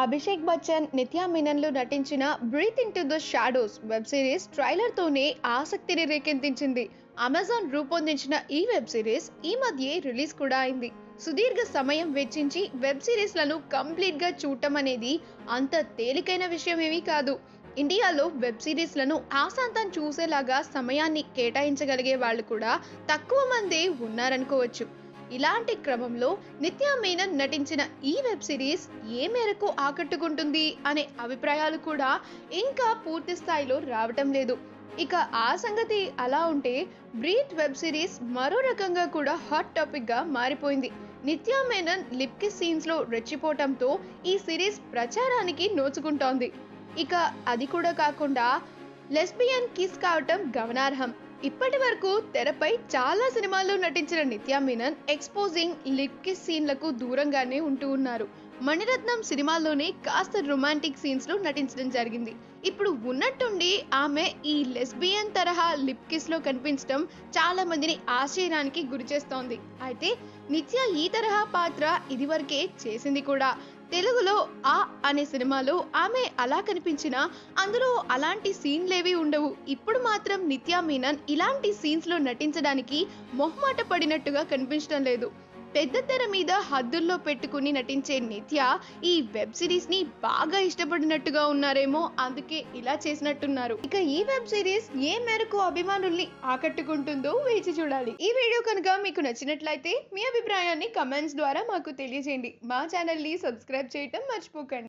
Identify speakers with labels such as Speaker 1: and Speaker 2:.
Speaker 1: అభిషేక్ బచ్చన్ నిత్యా మీనన్లు నటించిన breathe into the shadows web series ట్రైలర్తోనే ఆసక్తిని రేకెత్తించింది. అమెజాన్ రూపొందించిన ఈ వెబ్ సిరీస్ ఈ మధ్యే రిలీజ్ కూడా అయింది. సుదీర్ఘ సమయం వెచ్చించి వెబ్ సిరీస్లను కంప్లీట్గా చూడటం అనేది అంత తేలికైన విషయం ఏమీ కాదు. ఇండియాలో వెబ్ సిరీస్లను ఆశాంతం చూసేలాగా సమయాన్ని కేటాయించగలిగే వాళ్ళు కూడా తక్కువ మందే ఉన్నారనుకోవచ్చు. ఇలాంటి క్రమంలో నిత్యా మీనన్ నటించిన ఈ వెబ్ సిరీస్ ఏ మేరకు ఆకట్టుకుంటుంది అనే అభిప్రాయాలు కూడా ఇంకా పూర్తి స్థాయిలో రావటం లేదు. ఇక ఆ సంగతి అలా ఉంటే బ్రీత్ వెబ్ సిరీస్ మరో రకంగా కూడా హాట్ టాపిక్గా మారిపోయింది. నిత్యా మేనన్ లిప్కి సీన్స్లో రెచ్చిపోవటంతో ఈ సిరీస్ ప్రచారానికి నోచుకుంటోంది. ఇక అది కూడా కాకుండా లెస్బియన్ కిస్ కావటం గమనార్హం. ఇప్పటి వరకు తెరపై చాలా సినిమాల్లో నటించిన Nithya Menen exposing lip kiss సీన్లకు దూరంగానే ఉంటూ ఉన్నారు. మణిరత్నం సినిమాల్లోనే కాస్త రొమాంటిక్ సీన్స్లో నటించడం జరిగింది. ఇప్పుడు ఉన్నట్టుండి ఆమె ఈ లెస్బియన్ తరహా లిప్ కిస్లో కనిపించడం చాలా మందిని ఆశ్చర్యానికి గురి చేస్తోంది అయితే నిత్య ఈ తరహా పాత్ర ఇదివరకే చేసింది కూడా. తెలుగులో ఆ అనే సినిమాలో ఆమె అలా కనిపించినా అందులో అలాంటి సీన్లేవి ఉండవు. ఇప్పుడు మాత్రం నిత్యా మీనన్ ఇలాంటి సీన్స్లో నటించడానికి మొహమాట పడినట్టుగా కనిపించడం లేదు. పెద్ద తెర మీద హద్దుల్లో పెట్టుకుని నటించే నిత్య ఈ వెబ్ సిరీస్ని బాగా ఇష్టపడినట్టుగా ఉన్నారేమో అందుకే ఇలా చేసినట్టున్నారు. ఇక ఈ వెబ్ సిరీస్ ఏ మేరకు అభిమానుల్ని ఆకట్టుకుంటుందో వేచి చూడాలి. ఈ వీడియో కనుక మీకు నచ్చినట్లయితే మీ అభిప్రాయాన్ని కమెంట్స్ ద్వారా మాకు తెలియజేయండి. మా ఛానల్ని సబ్స్క్రైబ్ చేయటం మర్చిపోకండి.